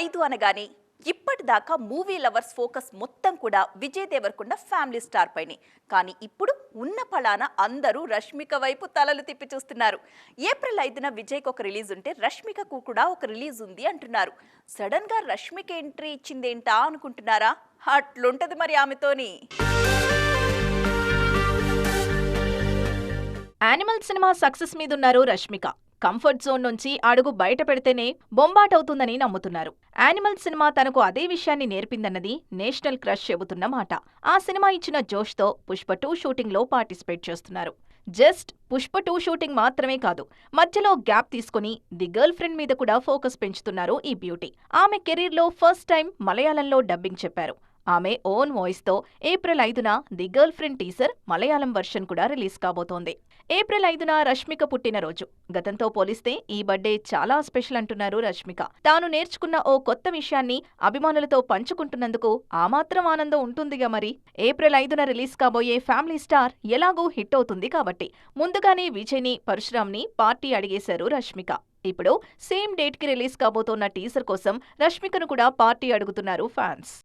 ఐదు అనగానే ఇప్పటిదాకా మూవీ లవర్స్ ఫోకస్ మొత్తం కూడా విజయ్ దేవరకొండ ఫ్యామిలీ స్టార్ పైనే. కానీ ఇప్పుడు ఉన్న పళాన అందరూ రష్మిక వైపు తలలు తిప్పి చూస్తున్నారు. ఏప్రిల్ ఐదున విజయ్కి ఒక రిలీజ్ ఉంటే రష్మికకు కూడా ఒక రిలీజ్ ఉంది అంటున్నారు. సడన్గా రష్మిక ఎంట్రీ ఇచ్చిందేంటా అనుకుంటున్నారా? అట్లుంటది మరి ఆమెతోని. యానిమల్ సినిమా సక్సెస్ మీదున్నారు రష్మిక. కంఫర్ట్ జోన్ నుంచి అడుగు బయట పెడితేనే బొంబాటవుతుందని నమ్ముతున్నారు. యానిమల్ సినిమా తనకు అదే విషయాన్ని నేర్పిందన్నది నేషనల్ క్రష్ చెబుతున్న మాట. ఆ సినిమా ఇచ్చిన జోష్తో పుష్ప టూ షూటింగ్లో పార్టిసిపేట్ చేస్తున్నారు. జస్ట్ పుష్ప టూ షూటింగ్ మాత్రమే కాదు మధ్యలో గ్యాప్ తీసుకుని ది గర్ల్ ఫ్రెండ్ మీద కూడా ఫోకస్ పెంచుతున్నారు ఈ బ్యూటీ. ఆమె కెరీర్లో ఫస్ట్ టైం మలయాళంలో డబ్బింగ్ చెప్పారు. ఆమె ఓన్ వాయిస్తో ఏప్రిల్ ఐదున the girlfriend teaser Malayalam version కూడా రిలీజ్ కాబోతోంది. ఏప్రిల్ ఐదున రష్మిక పుట్టినరోజు. గతంతో పోలిస్తే ఈ బర్త్డే చాలా స్పెషల్ అంటున్నారు రష్మిక. తాను నేర్చుకున్న ఓ కొత్త విషయాన్ని అభిమానులతో పంచుకుంటున్నందుకు ఆ మాత్రం ఆనందం ఉంటుందిగా మరి. ఏప్రిల్ ఐదున రిలీజ్ కాబోయే ఫ్యామిలీ స్టార్ ఎలాగూ హిట్ అవుతుంది కాబట్టి ముందుగానే విజయ్ని పరశురామ్ని పార్టీ అడిగేశారు రష్మిక. ఇప్పుడు సేమ్ డేట్కి రిలీజ్ కాబోతోన్న టీజర్ కోసం రష్మికను కూడా పార్టీ అడుగుతున్నారు ఫ్యాన్స్.